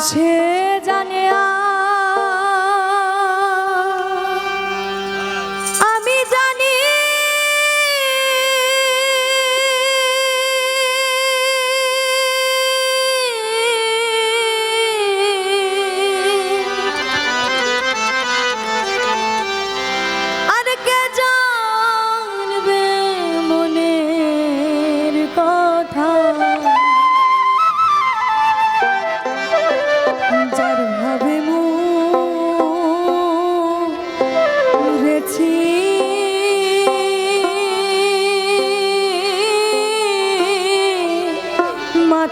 সে জানে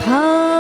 heart.